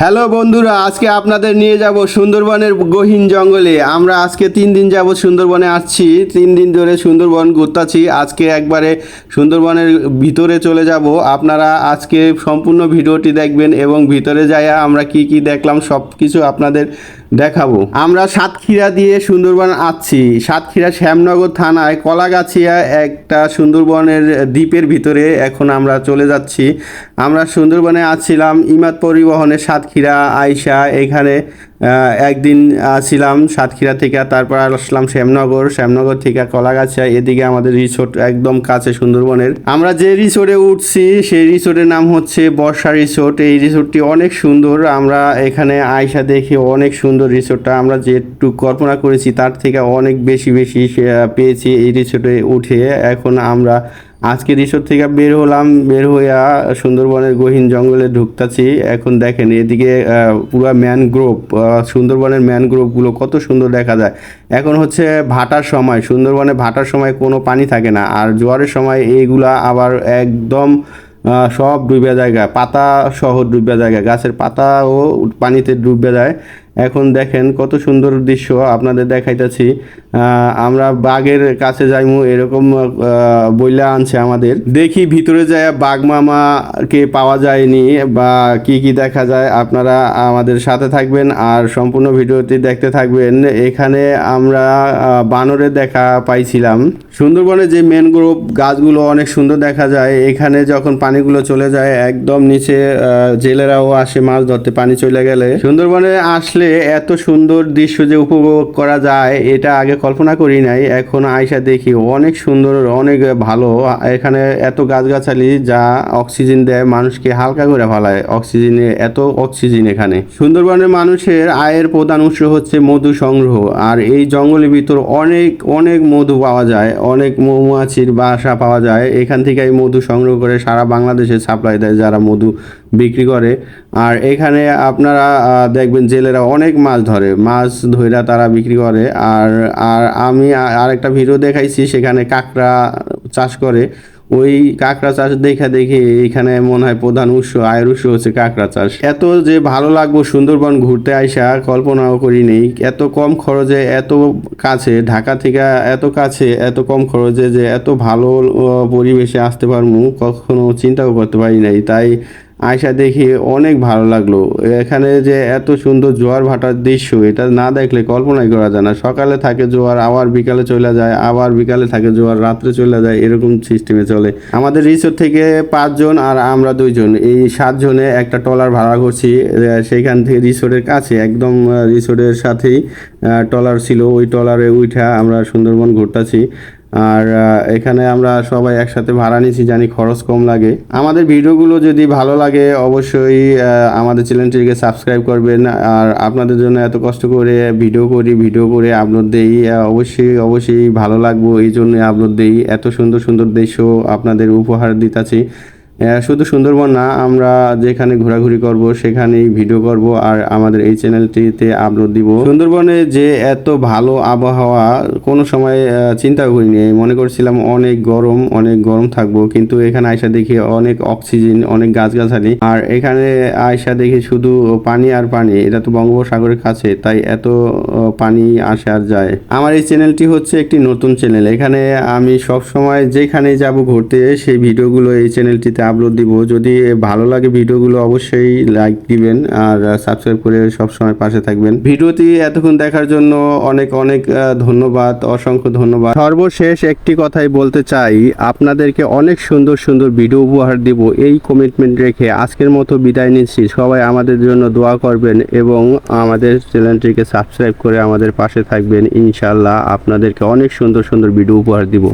Hello বন্ধুরা, আজকে আপনাদের নিয়ে যাব সুন্দরবনের গহীন জঙ্গলে। আমরা আজকে তিন দিন যাব সুন্দরবনে আসছি, তিন দিন ধরে সুন্দরবন ঘুরতাছি। আজকে একবারে সুন্দরবনের ভিতরে চলে যাব। আপনারা আজকে সম্পূর্ণ ভিডিওটি দেখবেন এবং ভিতরে যাইয়া আমরা কি কি দেখলাম সব কিছু আপনাদের দেখাবো। আমরা সাতক্ষীরা দিয়ে সুন্দরবন আসছি। সাতক্ষীরা শ্যামনগর থানায় কলাগাছিয়া একটা সুন্দরবনের দ্বীপের ভিতরে এখন আমরা চলে যাচ্ছি। আমরা সুন্দরবনে আসছিলাম ইমাদ পরিবহনে সাতক্ষীরা আইসা এখানে একদিন আসছিলাম সাতক্ষীরা থেকে, তারপর আসলাম শ্যামনগর। শ্যামনগর থেকে কলাগাছিয়া, এদিকে আমাদের রিসোর্ট একদম কাছে সুন্দরবনের। আমরা যে রিসোর্টে উঠছি, সেই রিসোর্টের নাম হচ্ছে বর্ষা রিসোর্ট এই রিসোর্টটি অনেক সুন্দর। আমরা এখানে আয়সা দেখি অনেক সুন্দর রিসোর্টটা আমরা যেটুকু কল্পনা করেছি, তার থেকে অনেক বেশি বেশি পেয়েছি এই রিসোর্টে উঠে। এখন আমরা আজকে রিসোর্ট থেকে বের হলাম, বের হইয়া সুন্দরবনের গহীন জঙ্গলে ঢুকতাছি। এখন দেখেন এদিকে পুরো ম্যানগ্রোভ সুন্দরবনের ম্যানগ্রোভগুলো কত সুন্দর দেখা যায়। এখন হচ্ছে ভাটার সময়, সুন্দরবনে ভাটার সময় কোনো পানি থাকে না। আর জোয়ারের সময় এইগুলা আবার একদম সব ডুবে জায়গা পাতা সহ ডুবে জায়গা গাছের পাতাও পানিতে ডুবে যায়। এখন দেখেন কত সুন্দর দৃশ্য আপনাদের দেখাইতেছি। আমরা বাঘের কাছে যাইমু, এরকম বইলা আনছে আমাদের। দেখি ভিতরে যায় বাঘ মামাকে পাওয়া যায়নি বা কি কি দেখা যায়। আপনারা আমাদের সাথে থাকবেন আর সম্পূর্ণ ভিডিওটি দেখতে থাকবেন। এখানে আমরা বানরের দেখা পাইছিলাম। সুন্দরবনে যে ম্যানগ্রোভ গাছগুলো অনেক সুন্দর দেখা যায়। এখানে যখন পানিগুলো চলে যায়, একদম নিচে জেলেরাও আসে, মাছ ধরতে পানি চলে গেলে। সুন্দরবনে আসলে এত সুন্দর দৃশ্য যে উপভোগ করা যায়, এটা আগে কল্পনা করি নাই, এখন আয়সা দেখি অনেক সুন্দর, অনেক ভালো। এখানে এত গাছগাছালি যা অক্সিজেন দেয়, মানুষকে হালকা করে ফেলায়। অক্সিজেনে এত অক্সিজেন এখানে। সুন্দরবনের মানুষের আয়ের প্রধান উৎস হচ্ছে মধু সংগ্রহ। আর এই জঙ্গলের ভিতর অনেক অনেক মধু পাওয়া যায়, অনেক মৌমাছির বাসা পাওয়া যায়। এখান থেকে এই মধু সংগ্রহ করে সারা বাংলাদেশে সাপ্লাই দেয় যারা মধু বিক্রি করে। আর এখানে আপনারা দেখবেন জেলেরা অনেক মাছ ধরে। মাছ ধরে তারা বিক্রি করে। আর আর আমি আ- আরেকটা ভিডিও দেখাইছি, সেখানে কাঁকড়া চাষ করে। ওই কাঁকড়া চাষ দেখা দেখে এখানে মনে হয় প্রধান উৎস, আয়ের উৎস হচ্ছে কাঁকড়া চাষ। এত যে ভালো লাগবো সুন্দরবন ঘুরতে আইসা, কল্পনাও করি নেই। এত কম খরচে, এত কাছে, ঢাকা থেকে এত কাছে, এত কম খরচে যে এত ভালো পরিবেশে আসতে পারব, কখনো চিন্তাও করতে পারি নাই। তাই আয়সা দেখি অনেক ভালো লাগল। এখানে যে এত সুন্দর জোয়ার ভাটার দৃশ্য, এটা না দেখলে কল্পনাই করা যায় না। সকালে থাকে জোয়ার, আবার বিকালে চলে যায়, আবার বিকালে থাকে জোয়ার, রাত্রে চলে যায়, এরকম সিস্টেমে চলে। আমাদের রিসোর্ট থেকে পাঁচজন আর আমরা দুইজন, এই সাতজনে একটা ট্রলার ভাড়া করছি সেইখান থেকে রিসোর্টের কাছে, একদম রিসোর্টের সাথেই ট্রলার ছিল। ওই ট্রলারে উঠা আমরা সুন্দরবন ঘুরতাছি। আর এখানে আমরা সবাই একসাথে ভাড়া নিয়েছি, জানি খরচ কম লাগে। আমাদের ভিডিওগুলো যদি ভালো লাগে, অবশ্যই আমাদের চ্যানেলটিকে সাবস্ক্রাইব করবেন। আর আপনাদের জন্য এত কষ্ট করে ভিডিও করি, ভিডিও করে আপলোড দেই অবশ্যই অবশ্যই ভালো লাগবো। এই জন্য আপলোড দেই। এত সুন্দর সুন্দর দৃশ্য আপনাদের উপহার দিতাছি। শুধু সুন্দরবন না, আমরা যেখানে ঘোরাঘুরি করব, সেখানেই ভিডিও করব আর আমাদের এই চ্যানেলটিতে আপলোড দিব। সুন্দরবনে যে এত ভালো আবহাওয়া, কোনো সময় চিন্তা করিনি। মনে করছিলাম অনেক গরম অনেক গরম থাকব, কিন্তু এখানে আয়সা দেখি অনেক অক্সিজেন, অনেক গাছগাছালি। আর এখানে আয়সা দেখি শুধু পানি আর পানি, এটা তো বঙ্গোপসাগরের কাছে, তাই এত পানি আসে আর যায়। আমার এই চ্যানেলটি হচ্ছে একটি নতুন চ্যানেল। এখানে আমি সব সময় যেখানে যাব ঘুরতে, সেই ভিডিওগুলো এই চ্যানেলটিতে আপলোড দিব। যদি ভালো লাগে ভিডিওগুলো, অবশ্যই লাইক দিবেন আর সাবস্ক্রাইব করে সব সময় পাশে থাকবেন। ভিডিওটি এতক্ষণ দেখার জন্য অনেক অনেক ধন্যবাদ, অসংখ্য ধন্যবাদ। সর্বশেষ একটি কথাই বলতে চাই, আপনাদেরকে অনেক সুন্দর সুন্দর ভিডিও উপহার দিব। এই কমিটমেন্ট রেখে আজকের মতো বিদায় নিচ্ছি। সবাই আমাদের জন্য দোয়া করবেন এবং আমাদের চ্যানেলটিকে সাবস্ক্রাইব করে আমাদের পাশে থাকবেন। ইনশাল্লাহ আপনাদেরকে অনেক সুন্দর সুন্দর ভিডিও উপহার দিব।